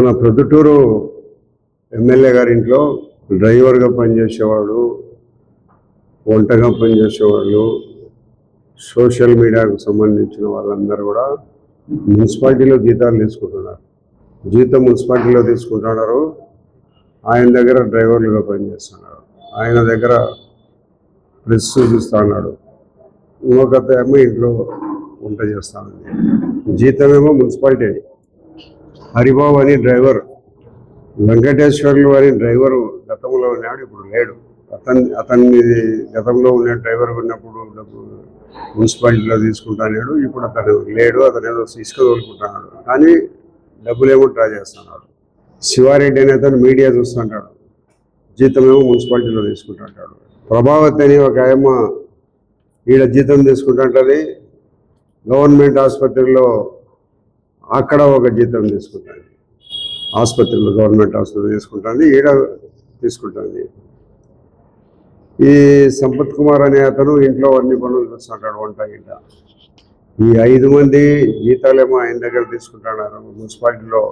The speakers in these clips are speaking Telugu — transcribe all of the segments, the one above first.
మన ప్రొద్దుటూరు ఎమ్మెల్యే గారి ఇంట్లో డ్రైవర్గా పనిచేసేవాడు వంటగా పనిచేసేవాళ్ళు సోషల్ మీడియాకు సంబంధించిన వాళ్ళందరూ కూడా మున్సిపాలిటీలో జీతాలు తీసుకుంటున్నారు. జీతం మున్సిపాలిటీలో తీసుకుంటున్నారు. ఆయన దగ్గర డ్రైవర్లుగా పనిచేస్తున్నారు. ఆయన దగ్గర ప్రెస్ చూపిస్తా ఉన్నాడు. ఇంకొక ఇంట్లో వంట చేస్తానండి జీతమేమో మున్సిపాలిటీ. హరిబాబు అని డ్రైవర్ వెంకటేశ్వర్లు వారి డ్రైవర్ గతంలో ఉన్నాడు ఇప్పుడు లేడు. అతన్ని అతన్ని గతంలో ఉన్న డ్రైవర్ ఉన్నప్పుడు డబ్బు మున్సిపాలిటీలో తీసుకుంటాడు ఇప్పుడు అతను లేడు అతను ఏదో ఇసుక తోలుకుంటున్నాడు కానీ డబ్బులు ఏమో డ్రా చేస్తున్నాడు. శివారెడ్డి అనే అతను మీడియా చూస్తుంటాడు. జీతం ఏమో మున్సిపాలిటీలో తీసుకుంటుంటాడు. ప్రభావతి అని ఒక ఆయమ్మ ఈడ జీతం తీసుకుంటుంటుంది. గవర్నమెంట్ ఆసుపత్రిలో అక్కడ ఒక జీతం తీసుకుంటుంది ఆసుపత్రిలో గవర్నమెంట్ ఆసుపత్రి తీసుకుంటుంది ఈడ తీసుకుంటుంది ఈ సంపత్ కుమార్ అనే అతను ఇంట్లో అన్ని పనులు చేస్తుంటాడు వంట గిట్ట. ఈ ఐదు మంది జీతాలేమో ఆయన దగ్గర తీసుకుంటున్నారు. మున్సిపాలిటీలో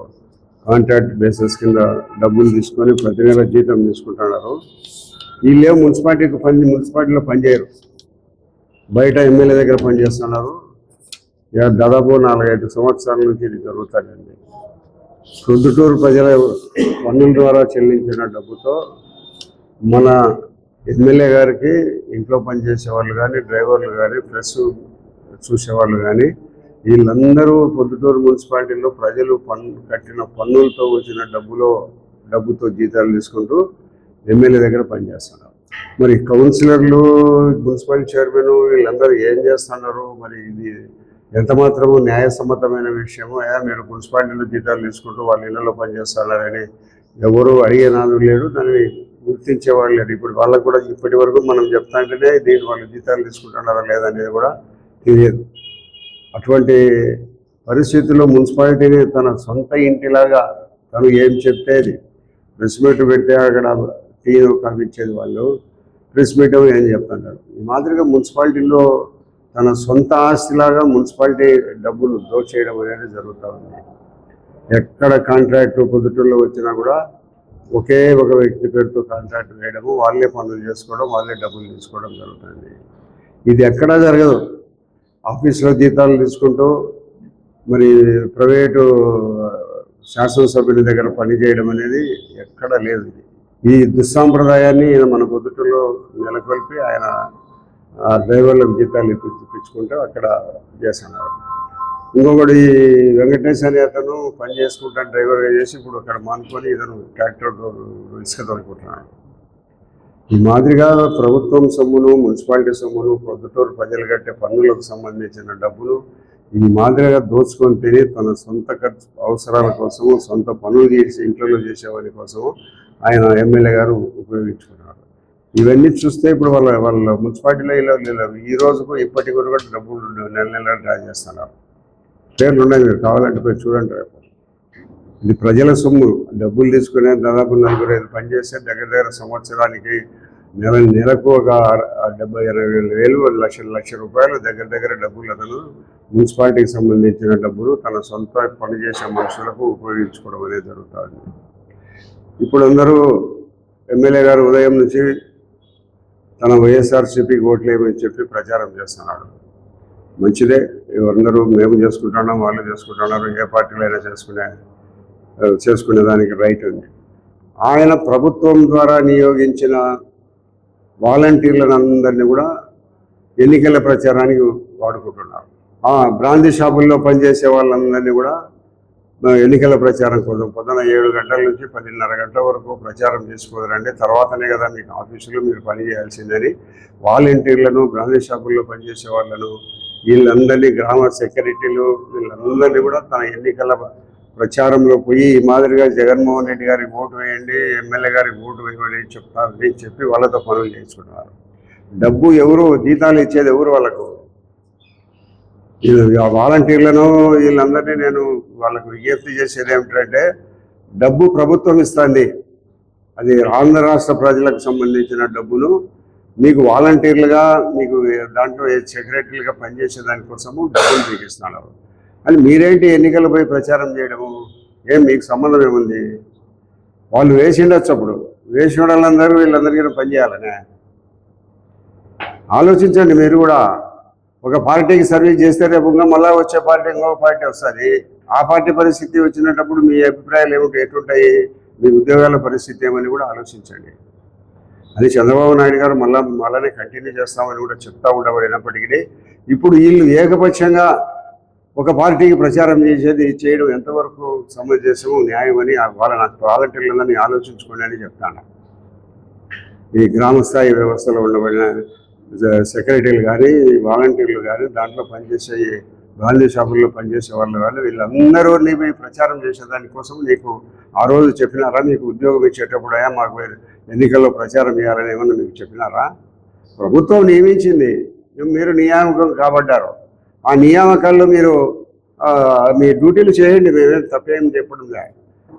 కాంట్రాక్ట్ బేసిస్ కింద డబ్బులు తీసుకొని ప్రతి నెల జీతం తీసుకుంటున్నారు. వీళ్ళేమో మున్సిపాలిటీకి పని మున్సిపాలిటీలో పనిచేయరు బయట ఎమ్మెల్యే దగ్గర పనిచేస్తున్నారు దాదాపు నాలుగైదు సంవత్సరాల నుంచి ఇది జరుగుతుందండి ప్రొద్దుటూరు ప్రజల పన్నుల ద్వారా చెల్లించిన డబ్బుతో మన ఎమ్మెల్యే గారికి ఇంట్లో పనిచేసే వాళ్ళు కానీ డ్రైవర్లు కానీ ప్రెస్ చూసేవాళ్ళు కానీ వీళ్ళందరూ పొద్దుటూరు మున్సిపాలిటీలో ప్రజలు పన్ను కట్టిన పన్నులతో వచ్చిన డబ్బులో డబ్బుతో జీతాలు తీసుకుంటూ ఎమ్మెల్యే దగ్గర పనిచేస్తున్నారు. మరి కౌన్సిలర్లు మున్సిపాలిటీ చైర్మన్ వీళ్ళందరూ ఏం చేస్తున్నారు? మరి ఇది ఎంత మాత్రము న్యాయసమ్మతమైన విషయము అయ్యా మీరు మున్సిపాలిటీలో జీతాలు తీసుకుంటూ వాళ్ళ ఇళ్ళలో పనిచేస్తున్నారని ఎవరు అడిగేనాదు లేడు. దాన్ని గుర్తించే వాళ్ళు లేరు ఇప్పుడు వాళ్ళకు కూడా ఇప్పటి వరకు మనం చెప్తాంటేనే దీని వాళ్ళు జీతాలు తీసుకుంటున్నారా లేదనేది కూడా తెలియదు. అటువంటి పరిస్థితుల్లో మున్సిపాలిటీని తన సొంత ఇంటిలాగా తను ఏం చెప్తేది ప్రెస్ మీట్ పెడితే అక్కడ టీను కనిపించేది వాళ్ళు. ప్రెస్ మీట్ ఏం చెప్తుంటారు? ఈ మాదిరిగా మున్సిపాలిటీలో తన సొంత ఆస్తిలాగా మున్సిపాలిటీ డబ్బులు దోచేయడం అనేది జరుగుతూ ఉంది. ఎక్కడ కాంట్రాక్టు పొద్దుటూరులో వచ్చినా కూడా ఒకే ఒక వ్యక్తి పేరుతో కాంట్రాక్ట్ వేయడము వాళ్ళే పనులు చేసుకోవడం వాళ్ళే డబ్బులు తీసుకోవడం జరుగుతుంది. ఇది ఎక్కడా జరగదు. ఆఫీస్లో జీతాలు తీసుకుంటూ మరి ప్రైవేటు శాసనసభ్యుల దగ్గర పనిచేయడం అనేది ఎక్కడా లేదు. ఈ దుస్సాంప్రదాయాన్ని మన పొద్దుటూరులో నెలకొల్పి ఆయన డ్రైవర్లకు జీతాలు ఇప్పించుకుంటే అక్కడ చేస్తున్నారు. ఇంకొకటి వెంకటేష్ అనే అతను పని చేసుకుంటాను డ్రైవర్గా చేసి ఇప్పుడు అక్కడ మానుకొని ఇతను ట్రాక్టర్ ఇసుక తోలుకుంటున్నాడు. ఈ మాదిరిగా ప్రభుత్వం సొమ్మును మున్సిపాలిటీ సొమ్మును పొద్దుటూరు ప్రజలు కట్టే పన్నులకు సంబంధించిన డబ్బులు ఈ మాదిరిగా దోచుకొని తిని తన సొంత ఖర్చు అవసరాల కోసము సొంత పనులు చేసి ఇంట్లో చేసేవారి కోసము ఆయన ఎమ్మెల్యే గారు ఉపయోగించుకున్నారు. ఇవన్నీ చూస్తే ఇప్పుడు వాళ్ళ వాళ్ళ మున్సిపాలిటీలో ఇలా ఈ రోజుకు ఇప్పటికి కూడా డబ్బులు నెల నెల డ్రా చేస్తున్నారు. పేర్లు ఉన్నాయి మీరు కావాలంటే పోయి చూడండి రేపు. ఇది ప్రజల సొమ్ము. డబ్బులు తీసుకునే దాదాపు నలుగురు ఐదు పని చేస్తే దగ్గర దగ్గర సంవత్సరానికి నెల నెలకు ఒక డెబ్బై ఇరవై వేల వేలు లక్ష లక్ష రూపాయలు దగ్గర దగ్గర డబ్బులు అతను మున్సిపాలిటీకి సంబంధించిన డబ్బులు తన సొంత పనిచేసే మనుషులకు ఉపయోగించుకోవడం అనేది జరుగుతుంది ఇప్పుడు అందరూ ఎమ్మెల్యే గారు ఉదయం నుంచి తన వైఎస్ఆర్సీపీకి ఓట్లేమని చెప్పి ప్రచారం చేస్తున్నాడు. మంచిదే అందరూ మేము చేసుకుంటున్నాం వాళ్ళు చేసుకుంటున్నారు ఏ పార్టీలు అయినా చేసుకునే చేసుకునే దానికి రైట్ ఉంది. ఆయన ప్రభుత్వం ద్వారా నియోగించిన వాలంటీర్లను అందరినీ కూడా ఎన్నికల ప్రచారానికి వాడుకుంటున్నారు. ఆ బ్రాందీ షాపుల్లో పనిచేసే వాళ్ళందరినీ కూడా ఎన్నికల ప్రచారం కోసం పొద్దున ఏడు గంటల నుంచి పన్నెండున్నర గంటల వరకు ప్రచారం చేసుకోదరండి. తర్వాతనే కదా మీకు ఆఫీసులో మీరు పని చేయాల్సిందని. వాలంటీర్లను బ్రాండీ షాపుల్లో పనిచేసే వాళ్ళను వీళ్ళందరినీ గ్రామ సెక్యూరిటీలు వీళ్ళందరినీ కూడా తన ఎన్నికల ప్రచారంలో పోయి ఈ మాదిరిగా జగన్మోహన్ రెడ్డి గారికి ఓటు వేయండి ఎమ్మెల్యే గారికి ఓటు వేయండి చెప్తారని చెప్పి వాళ్ళతో పనులు చేసుకున్నారు. డబ్బు ఎవరు జీతాలు ఇచ్చేది ఎవరు వాళ్ళకు? వాలంటీర్లను వీళ్ళందరినీ నేను వాళ్ళకు విజ్ఞప్తి చేసేది ఏమిటంటే డబ్బు ప్రభుత్వం ఇస్తుంది. అది ఆంధ్ర రాష్ట్ర ప్రజలకు సంబంధించిన డబ్బును. మీకు వాలంటీర్లుగా మీకు దాంట్లో సెక్రటరీలుగా పనిచేసే దానికోసము డబ్బులు మీకు ఇస్తున్నారు అని మీరేంటి ఎన్నికలపై ప్రచారం చేయడము? ఏం మీకు సంబంధం ఏముంది? వాళ్ళు వేసి ఉండొచ్చు అప్పుడు. వేసి వాళ్ళందరూ వీళ్ళందరికీ పనిచేయాలనే ఆలోచించండి మీరు కూడా. ఒక పార్టీకి సర్వీస్ చేస్తే రేపు మళ్ళీ మళ్ళా వచ్చే పార్టీ ఇంకో పార్టీ వస్తుంది. ఆ పార్టీ పరిస్థితి వచ్చినప్పుడు మీ అభిప్రాయాలు ఏమిటి? ఎటుంటాయి మీ ఉద్యోగాల పరిస్థితి ఏమని కూడా ఆలోచించండి. అది చంద్రబాబు నాయుడు గారు మళ్ళా మళ్ళానే కంటిన్యూ చేస్తామని కూడా చెప్తా ఉండబడినప్పటికీ ఇప్పుడు వీళ్ళు ఏకపక్షంగా ఒక పార్టీకి ప్రచారం చేసేది చేయడం ఎంతవరకు సమంజసము న్యాయమని ఆ నాకు వాలంటీర్లందరినీ ఆలోచించుకోండి అని చెప్తాను. ఈ గ్రామ స్థాయి వ్యవస్థలో ఉండబడిన సెక్రటరీలు కానీ వాలంటీర్లు కానీ దాంట్లో పనిచేసే గాంధీ షాపుల్లో పనిచేసే వాళ్ళు కానీ వీళ్ళందరూ నీకు ప్రచారం చేసే దానికోసం నీకు ఆ రోజు చెప్పినారా? నీకు ఉద్యోగం ఇచ్చేటప్పుడు అయ్యా మాకు ఎన్నికల్లో ప్రచారం చేయాలని ఏమన్నా మీకు చెప్పినారా? ప్రభుత్వం నియమించింది. మీరు నియామకం కాబడ్డారు. ఆ నియామకాల్లో మీరు మీ డ్యూటీలు చేయండి. మేమేం తప్పేం చెప్పడం లేదు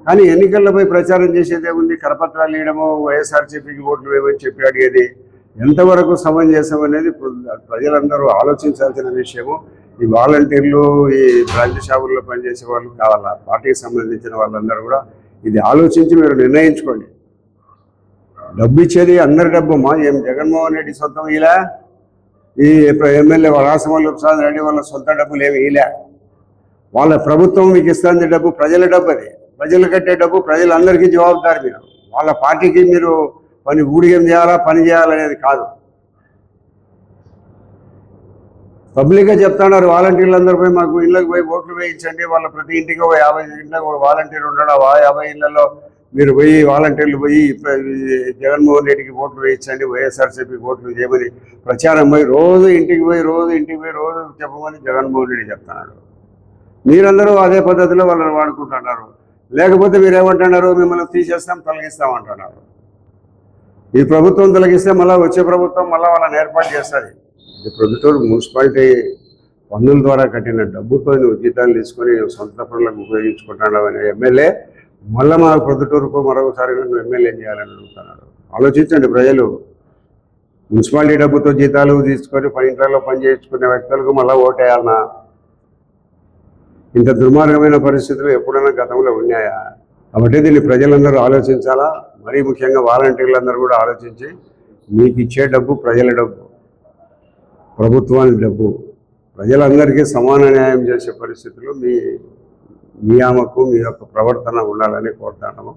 కానీ ఎన్నికలపై ప్రచారం చేసేదే ఉంది. కరపత్రాలు ఇవ్వడము వైఎస్ఆర్సీపీకి ఓట్లు వేయమని చెప్పి అడిగేది. ఎంతవరకు సమంజసం అనేది ప్ర- ప్రజలందరూ ఆలోచించాల్సిన విషయము. ఈ వాలంటీర్లు ఈ బ్రాంచ్ షాపుల్లో పనిచేసే వాళ్ళు కావాలా? పార్టీకి సంబంధించిన వాళ్ళందరూ కూడా ఇది ఆలోచించి మీరు నిర్ణయించుకోండి. డబ్బు ఇచ్చేది అందరి డబ్బు మా ఏం జగన్మోహన్ రెడ్డి సొంతం ఇలా ఈ ఎమ్మెల్యే రాసమల్లి ప్రసాద్ రెడ్డి వాళ్ళ సొంత డబ్బులు ఏమి ఇలా వాళ్ళ ప్రభుత్వం మీకు ఇస్తుంది డబ్బు ప్రజల డబ్బు అది. ప్రజలు కట్టే డబ్బు ప్రజలందరికీ జవాబుదారు మీరు. వాళ్ళ పార్టీకి మీరు పని ఊడిగం చేయాలా పని చేయాలనేది కాదు. పబ్లిక్గా చెప్తున్నారు వాలంటీర్లు అందరూ పోయి మాకు ఇళ్ళకి పోయి ఓట్లు వేయించండి వాళ్ళ ప్రతి ఇంటికి ఒక యాభై ఇంట్లో ఒక వాలంటీర్ ఉండడం. ఆ యాభై ఇళ్ళలో మీరు పోయి వాలంటీర్లు పోయి జగన్మోహన్ రెడ్డికి ఓట్లు వేయించండి వైఎస్ఆర్సీపీ ఓట్లు చేయమని ప్రచారం పోయి రోజు ఇంటికి పోయి రోజు ఇంటికి పోయి రోజు చెప్పమని జగన్మోహన్ రెడ్డి చెప్తున్నాడు. మీరందరూ అదే పద్ధతిలో వాళ్ళని వాడుకుంటున్నారు. లేకపోతే మీరు ఏమంటున్నారు మిమ్మల్ని తీసేస్తాం తొలగిస్తాం అంటున్నారు. ఈ ప్రభుత్వం తొలగిస్తే మళ్ళీ వచ్చే ప్రభుత్వం మళ్ళీ వాళ్ళని ఏర్పాటు చేస్తుంది ఇది ప్రభుత్వం మున్సిపాలిటీ పన్నుల ద్వారా కట్టిన డబ్బుతో నువ్వు జీతాలు తీసుకొని సొంత పనులకు ఉపయోగించుకుంటున్నావు అనే ఎమ్మెల్యే. మళ్ళీ మా ప్రొద్దుటూరుకు మరొకసారి నువ్వు ఎమ్మెల్యే చేయాలని అడుగుతున్నాడు ఆలోచించండి ప్రజలు. మున్సిపాలిటీ డబ్బుతో జీతాలు తీసుకొని పని ఇంట్లో పని చేయించుకునే వ్యక్తులకు మళ్ళీ ఓటేయాలనా? ఇంత దుర్మార్గమైన పరిస్థితులు ఎప్పుడైనా గతంలో ఉన్నాయా? కాబట్టి దీన్ని ప్రజలందరూ ఆలోచించాలా? మరీ ముఖ్యంగా వాలంటీర్లందరూ కూడా ఆలోచించి మీకు ఇచ్చే డబ్బు ప్రజల డబ్బు ప్రభుత్వానికి డబ్బు. ప్రజలందరికీ సమాన న్యాయం చేసే పరిస్థితులు మీ నియామకు మీ యొక్క ప్రవర్తన ఉండాలని కోరుతాము